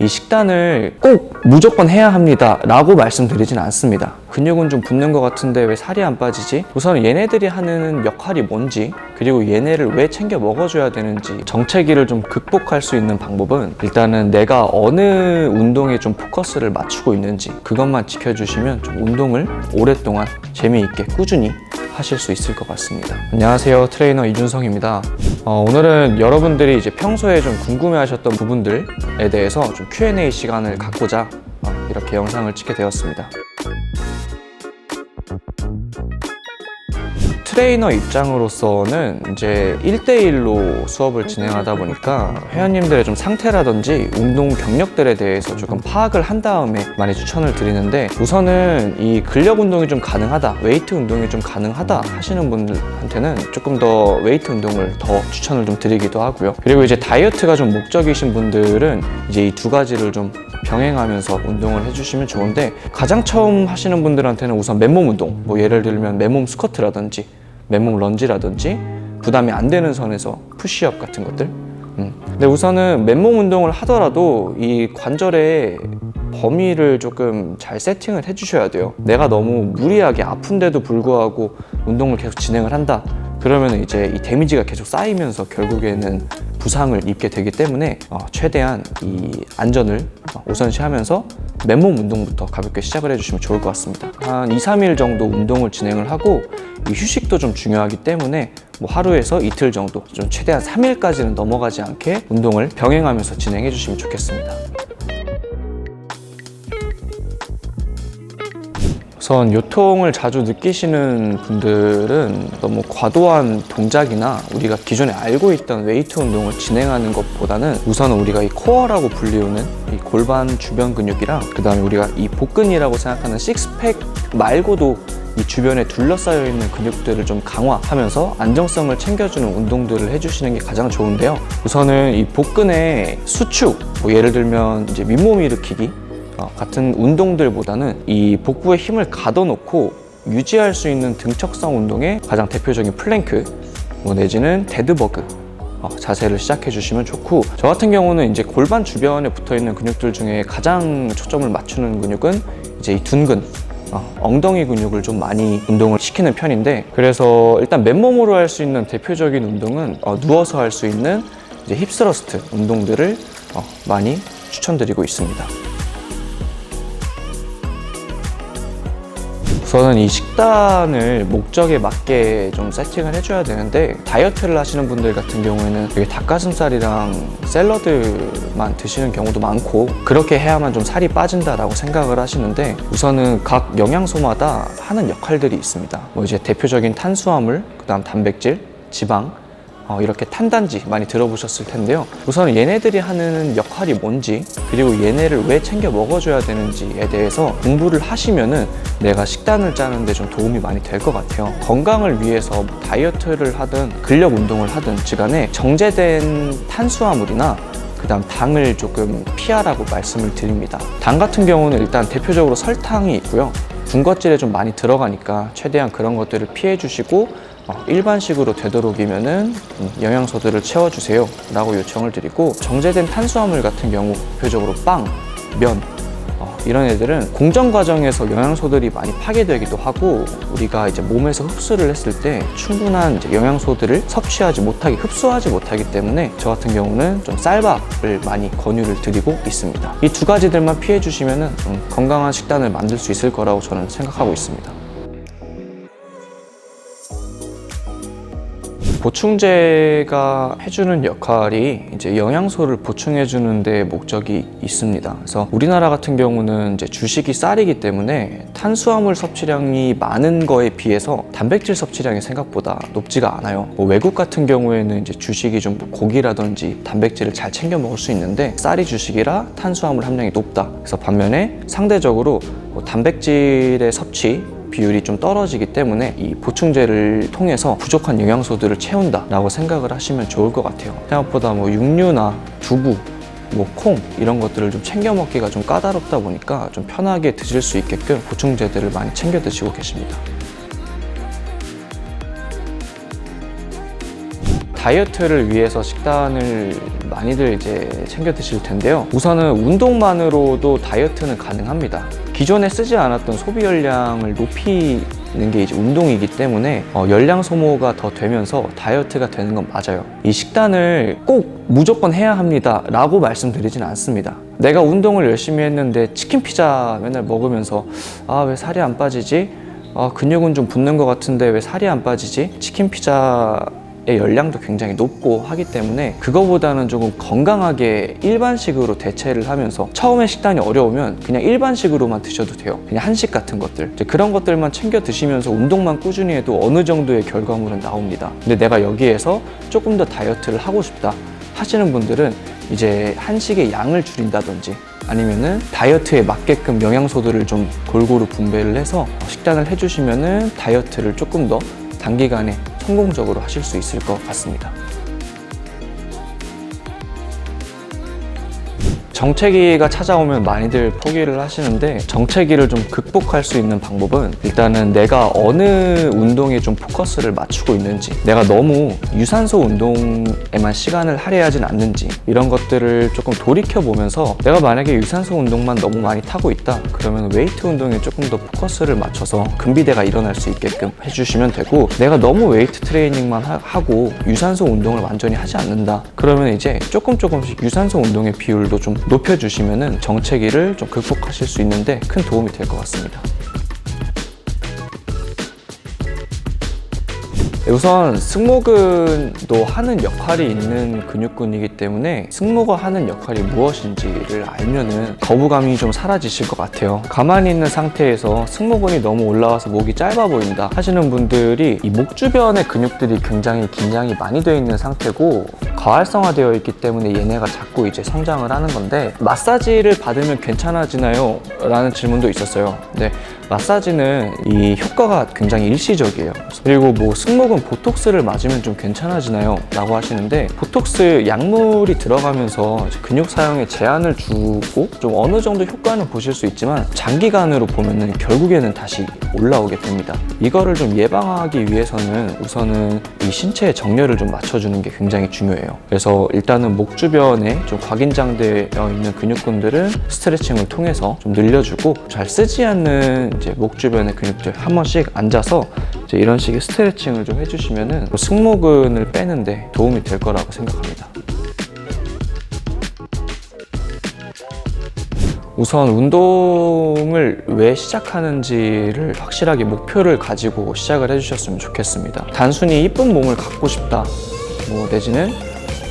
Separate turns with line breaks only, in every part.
이 식단을 꼭 무조건 해야 합니다 라고 말씀드리진 않습니다 근육은 좀 붙는 것 같은데 왜 살이 안 빠지지? 우선 얘네들이 하는 역할이 뭔지 그리고 얘네를 왜 챙겨 먹어줘야 되는지 정체기를 좀 극복할 수 있는 방법은 일단은 내가 어느 운동에 좀 포커스를 맞추고 있는지 그것만 지켜주시면 좀 운동을 오랫동안 재미있게 꾸준히 하실 수 있을 것 같습니다. 안녕하세요. 트레이너 이준성입니다. 어, 오늘은 여러분들이 이제 평소에 좀 궁금해하셨던 부분들에 대해서 좀 Q&A 시간을 갖고자 어, 이렇게 영상을 찍게 되었습니다. 트레이너 입장으로서는 이제 1대1로 수업을 진행하다 보니까 회원님들의 좀 상태라든지 운동 경력들에 대해서 조금 파악을 한 다음에 많이 추천을 드리는데 우선은 이 근력 운동이 좀 가능하다, 웨이트 운동이 좀 가능하다 하시는 분들한테는 조금 더 웨이트 운동을 더 추천을 좀 드리기도 하고요. 그리고 이제 다이어트가 좀 목적이신 분들은 이제 이 두 가지를 좀 병행하면서 운동을 해주시면 좋은데 가장 처음 하시는 분들한테는 우선 맨몸 운동 뭐 예를 들면 맨몸 스쿼트라든지 맨몸 런지라든지 부담이 안 되는 선에서 푸시업 같은 것들. 음. 근데 우선은 맨몸 운동을 하더라도 이 관절의 범위를 조금 잘 세팅을 해주셔야 돼요. 내가 너무 무리하게 아픈데도 불구하고 운동을 계속 진행을 한다. 그러면 이제 이 데미지가 계속 쌓이면서 결국에는 부상을 입게 되기 때문에 어, 최대한 이 안전을 어, 우선시하면서 맨몸 운동부터 가볍게 시작을 해주시면 좋을 것 같습니다. 한 2, 3일 정도 운동을 진행을 하고 이 휴식도 좀 중요하기 때문에 뭐 하루에서 이틀 정도 좀 최대한 3일까지는 넘어가지 않게 운동을 병행하면서 진행해 주시면 좋겠습니다. 우선 요통을 자주 느끼시는 분들은 너무 과도한 동작이나 우리가 기존에 알고 있던 웨이트 운동을 진행하는 것보다는 우선은 우리가 이 코어라고 불리우는 이 골반 주변 근육이랑 그 다음에 우리가 이 복근이라고 생각하는 식스팩 말고도 이 주변에 둘러싸여 있는 근육들을 좀 강화하면서 안정성을 챙겨주는 운동들을 해주시는 게 가장 좋은데요. 우선은 이 복근의 수축, 뭐 예를 들면 이제 밑몸 일으키기 어, 같은 운동들보다는 이 복부에 힘을 가둬놓고 유지할 수 있는 등척성 운동의 가장 대표적인 플랭크 뭐 내지는 데드버그 어, 자세를 시작해 주시면 좋고 저 같은 경우는 이제 골반 주변에 붙어 있는 근육들 중에 가장 초점을 맞추는 근육은 이제 이 둔근 어, 엉덩이 근육을 좀 많이 운동을 시키는 편인데 그래서 일단 맨몸으로 할 수 있는 대표적인 운동은 어, 누워서 할 수 있는 이제 힙스러스트 운동들을 어, 많이 추천드리고 있습니다. 우선은 이 식단을 목적에 맞게 좀 세팅을 해줘야 되는데 다이어트를 하시는 분들 같은 경우에는 이게 닭가슴살이랑 샐러드만 드시는 경우도 많고 그렇게 해야만 좀 살이 빠진다라고 생각을 하시는데 우선은 각 영양소마다 하는 역할들이 있습니다. 뭐 이제 대표적인 탄수화물, 그다음 단백질, 지방 어, 이렇게 탄단지 많이 들어보셨을 텐데요. 우선 얘네들이 하는 역할이 뭔지 그리고 얘네를 왜 챙겨 먹어줘야 되는지에 대해서 공부를 하시면은 내가 식단을 짜는데 좀 도움이 많이 될 것 같아요. 건강을 위해서 뭐 다이어트를 하든 근력 운동을 하든 지간에 정제된 탄수화물이나 그 다음 당을 조금 피하라고 말씀을 드립니다. 당 같은 경우는 일단 대표적으로 설탕이 있고요. 군것질에 좀 많이 들어가니까 최대한 그런 것들을 피해 주시고 어, 일반식으로 되도록이면은 음, 영양소들을 채워주세요 라고 요청을 드리고 정제된 탄수화물 같은 경우 대표적으로 빵, 면 어, 이런 애들은 공정 과정에서 영양소들이 많이 파괴되기도 하고 우리가 이제 몸에서 흡수를 했을 때 충분한 영양소들을 섭취하지 못하기 흡수하지 못하기 때문에 저 같은 경우는 좀 쌀밥을 많이 권유를 드리고 있습니다. 이 두 가지들만 피해 주시면은 좀 건강한 식단을 만들 수 있을 거라고 저는 생각하고 있습니다. 보충제가 해주는 역할이 이제 영양소를 보충해 주는 데 목적이 있습니다. 그래서 우리나라 같은 경우는 이제 주식이 쌀이기 때문에 탄수화물 섭취량이 많은 거에 비해서 단백질 섭취량이 생각보다 높지가 않아요. 뭐 외국 같은 경우에는 이제 주식이 좀 고기라든지 단백질을 잘 챙겨 먹을 수 있는데 쌀이 주식이라 탄수화물 함량이 높다. 그래서 반면에 상대적으로 뭐 단백질의 섭취 비율이 좀 떨어지기 때문에 이 보충제를 통해서 부족한 영양소들을 채운다라고 생각을 하시면 좋을 것 같아요. 생각보다 뭐 육류나 두부, 뭐콩 이런 것들을 좀 챙겨 먹기가 좀 까다롭다 보니까 좀 편하게 드실 수 있게끔 보충제들을 많이 챙겨 드시고 계십니다. 다이어트를 위해서 식단을 많이들 이제 챙겨 드실 텐데요. 우선은 운동만으로도 다이어트는 가능합니다. 기존에 쓰지 않았던 소비 열량을 높이는 게 이제 운동이기 때문에 어, 열량 소모가 더 되면서 다이어트가 되는 건 맞아요. 이 식단을 꼭 무조건 해야 합니다. 라고 말씀드리진 않습니다. 내가 운동을 열심히 했는데 치킨 피자 맨날 먹으면서 아, 왜 살이 안 빠지지? 아, 근육은 좀 붙는 것 같은데 왜 살이 안 빠지지? 치킨 피자의 열량도 굉장히 높고 하기 때문에 그거보다는 조금 건강하게 일반식으로 대체를 하면서 처음에 식단이 어려우면 그냥 일반식으로만 드셔도 돼요. 그냥 한식 같은 것들. 그런 것들만 챙겨 드시면서 운동만 꾸준히 해도 어느 정도의 결과물은 나옵니다. 근데 내가 여기에서 조금 더 다이어트를 하고 싶다 하시는 분들은 이제 한식의 양을 줄인다든지 아니면은 다이어트에 맞게끔 영양소들을 좀 골고루 분배를 해서 식단을 해주시면은 다이어트를 조금 더 단기간에 성공적으로 하실 수 있을 것 같습니다. 정체기가 찾아오면 많이들 포기를 하시는데 정체기를 좀 극복할 수 있는 방법은 일단은 내가 어느 운동에 좀 포커스를 맞추고 있는지 내가 너무 유산소 운동에만 시간을 할애하진 않는지 이런 것들을 조금 돌이켜 보면서 내가 만약에 유산소 운동만 너무 많이 타고 있다 그러면 웨이트 운동에 조금 더 포커스를 맞춰서 근비대가 일어날 수 있게끔 해주시면 되고 내가 너무 웨이트 트레이닝만 하- 하고 유산소 운동을 완전히 하지 않는다 그러면 이제 조금 조금씩 유산소 운동의 비율도 좀 높여주시면은 정체기를 좀 극복하실 수 있는데 큰 도움이 될 것 같습니다. 네, 우선 승모근도 하는 역할이 있는 근육군이기 때문에 승모가 하는 역할이 무엇인지를 알면은 거부감이 좀 사라지실 것 같아요. 가만히 있는 상태에서 승모근이 너무 올라와서 목이 짧아 보인다 하시는 분들이 이 목 주변의 근육들이 굉장히 긴장이 많이 되어 있는 상태고 과활성화되어 있기 때문에 얘네가 자꾸 이제 성장을 하는 건데 마사지를 받으면 괜찮아지나요? 라는 질문도 있었어요. 네, 마사지는 이 효과가 굉장히 일시적이에요. 그리고 뭐 승모근 보톡스를 맞으면 좀 괜찮아지나요? 라고 하시는데 보톡스 약물이 들어가면서 근육 사용에 제한을 주고 좀 어느 정도 효과는 보실 수 있지만 장기간으로 보면은 결국에는 다시 올라오게 됩니다. 이거를 좀 예방하기 위해서는 우선은 이 신체의 정렬을 좀 맞춰주는 게 굉장히 중요해요. 그래서 일단은 목 주변에 좀 각인장되어 있는 근육군들은 스트레칭을 통해서 좀 늘려주고 잘 쓰지 않는 이제 목 주변의 근육들 한 번씩 앉아서 이제 이런 식의 스트레칭을 좀 해주시면은 승모근을 빼는데 도움이 될 거라고 생각합니다. 우선 운동을 왜 시작하는지를 확실하게 목표를 가지고 시작을 해주셨으면 좋겠습니다. 단순히 이쁜 몸을 갖고 싶다. 뭐 내지는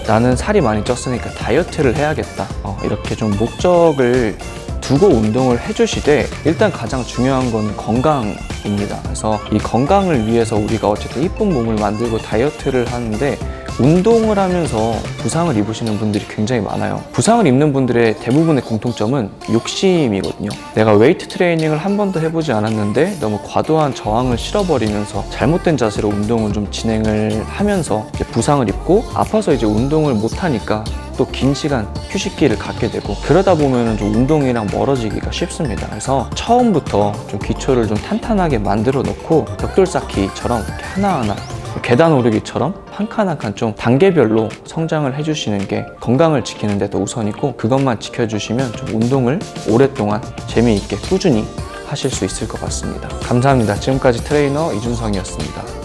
나는 살이 많이 쪘으니까 다이어트를 해야겠다. 어, 이렇게 좀 목적을 두고 운동을 해주시되 일단 가장 중요한 건 건강입니다. 그래서 이 건강을 위해서 우리가 어쨌든 이쁜 몸을 만들고 다이어트를 하는데 운동을 하면서 부상을 입으시는 분들이 굉장히 많아요. 부상을 입는 분들의 대부분의 공통점은 욕심이거든요. 내가 웨이트 트레이닝을 한 번도 해보지 않았는데 너무 과도한 저항을 실어버리면서 잘못된 자세로 운동을 좀 진행을 하면서 부상을 입고 아파서 이제 운동을 못하니까 또긴 시간 휴식기를 갖게 되고 그러다 보면 좀 운동이랑 멀어지기가 쉽습니다. 그래서 처음부터 좀 기초를 좀 탄탄하게 만들어 놓고 벽돌 쌓기처럼 하나하나 계단 오르기처럼 한 칸 한 칸 좀 단계별로 성장을 해주시는 게 건강을 지키는 데도 우선이고 그것만 지켜주시면 좀 운동을 오랫동안 재미있게 꾸준히 하실 수 있을 것 같습니다. 감사합니다. 지금까지 트레이너 이준성이었습니다.